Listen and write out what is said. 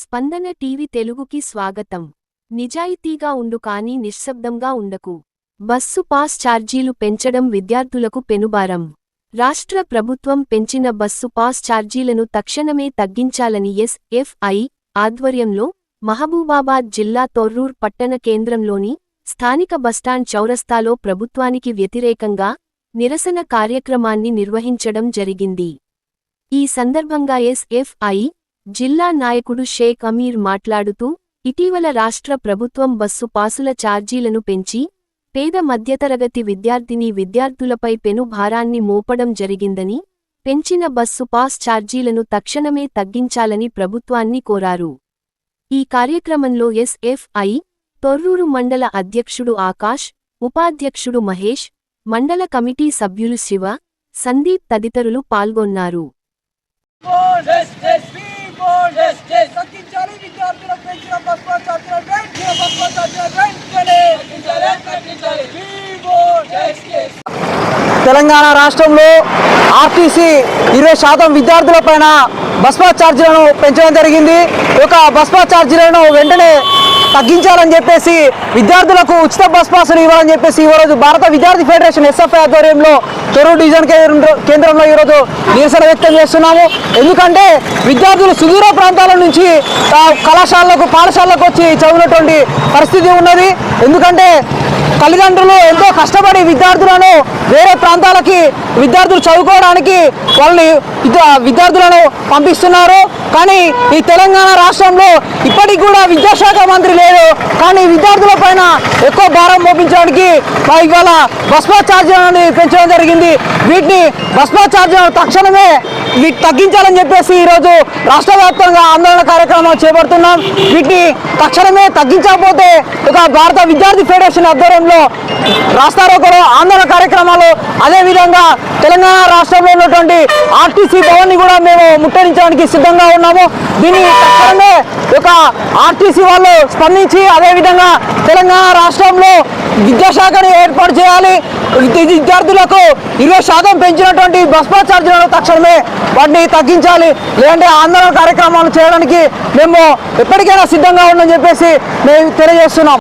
స్పందన టీవీ తెలుగుకి స్వాగతం. నిజాయితీగా ఉండు కానీ నిశ్శబ్దంగా ఉండకు. బస్సు పాస్ ఛార్జీలు పెంచడం విద్యార్థులకు పెనుభారం. రాష్ట్ర ప్రభుత్వం పెంచిన బస్సు పాస్ ఛార్జీలను తక్షణమే తగ్గించాలని ఎస్ఎఫ్ఐ ఆధ్వర్యంలో మహబూబాబాద్ జిల్లా తొర్రూర్ పట్టణ కేంద్రంలోని స్థానిక బస్టాండ్ చౌరస్తాలో ప్రభుత్వానికి వ్యతిరేకంగా నిరసన కార్యక్రమాన్ని నిర్వహించడం జరిగింది. ఈ సందర్భంగా ఎస్ఎఫ్ఐ జిల్లా నాయకుడు షేక్ అమీర్ మాట్లాడుతూ ఇటీవల రాష్ట్ర ప్రభుత్వం బస్సు పాసుల ఛార్జీలను పెంచి పేద మధ్యతరగతి విద్యార్థిని విద్యార్థులపై పెను భారాన్ని మోపడం జరిగిందని పెంచిన బస్సు పాస్ ఛార్జీలను తక్షణమే తగ్గించాలని ప్రభుత్వాన్ని కోరారు. ఈ కార్యక్రమంలో ఎస్ఎఫ్ఐ తొర్రూరు మండల అధ్యక్షుడు ఆకాష్ ఉపాధ్యక్షుడు మహేష్ మండల కమిటీ సభ్యులు శివ సందీప్ తదితరులు పాల్గొన్నారు జస్టిస్ వి వాంట్ జస్టిస్ తగ్గించాలి విద్యార్థులకు పెంచిన బస్ వెంటనే బస్ పాస్ వెంటనే తగ్గించాలి తగ్గించాలి వి తెలంగాణ రాష్ట్రంలో ఆర్టీసీ ఇరవై శాతం విద్యార్థుల పైన బస్పా ఛార్జీలను పెంచడం జరిగింది. ఒక బస్పా ఛార్జీలను వెంటనే తగ్గించాలని చెప్పేసి విద్యార్థులకు ఉచిత బస్ పాసులు ఇవ్వాలని చెప్పేసి ఈరోజు భారత విద్యార్థి ఫెడరేషన్ ఎస్ఎఫ్ఐ ఆధ్వర్యంలో తొరూరు డివిజన్ కేంద్ర- కేంద్రంలో ఈరోజు నిరసన వ్యక్తం చేస్తున్నాము. ఎందుకంటే విద్యార్థులు సుదూర ప్రాంతాల నుంచి కళాశాలకు కళాశాలలకు పాఠశాలకు వచ్చి చదివినటువంటి పరిస్థితి ఉన్నది. ఎందుకంటే తల్లిదండ్రులు ఎంతో కష్టపడి విద్యార్థులను వేరే ప్రాంతాలకి విద్యార్థులు చదువుకోవడానికి వాళ్ళని విద్యార్థులను పంపిస్తున్నారు. కానీ ఈ తెలంగాణ రాష్ట్రంలో ఇప్పటికి కూడా విద్యాశాఖ మంత్రి లేరు కానీ విద్యార్థుల పైన ఎక్కువ భారం మోపించడానికి ఇవాళ బస్ ఛార్జీలను పెంచడం జరిగింది. వీటిని బస్ ఛార్జీలను తక్షణమే వీటి తగ్గించాలని చెప్పేసి ఈరోజు రాష్ట్ర వ్యాప్తంగా ఆందోళన కార్యక్రమం చేపడుతున్నాం. వీటిని తక్షణమే తగ్గించకపోతే ఇక భారత విద్యార్థి ఫెడరేషన్ ఆధ్వర్యంలో రాస్తారోకలో ఆందోళన కార్యక్రమాలు అదేవిధంగా తెలంగాణ రాష్ట్రంలో ఉన్నటువంటి ఆర్టీసీ భవన్ని కూడా మేము ముట్టడించడానికి సిద్ధంగా ఉన్నాము. దీన్ని తక్షణమే ఒక ఆర్టీసీ వాళ్ళు స్పందించి అదేవిధంగా తెలంగాణ రాష్ట్రంలో విద్యాశాఖను ఏర్పాటు చేయాలి. విద్యార్థులకు ఇరవై శాతం పెంచినటువంటి బస్పా ఛార్జీలను తక్షణమే వాటిని తగ్గించాలి. లేదంటే ఆందోళన కార్యక్రమాలు చేయడానికి మేము ఎప్పటికైనా సిద్ధంగా ఉండని చెప్పేసి మేము తెలియజేస్తున్నాం.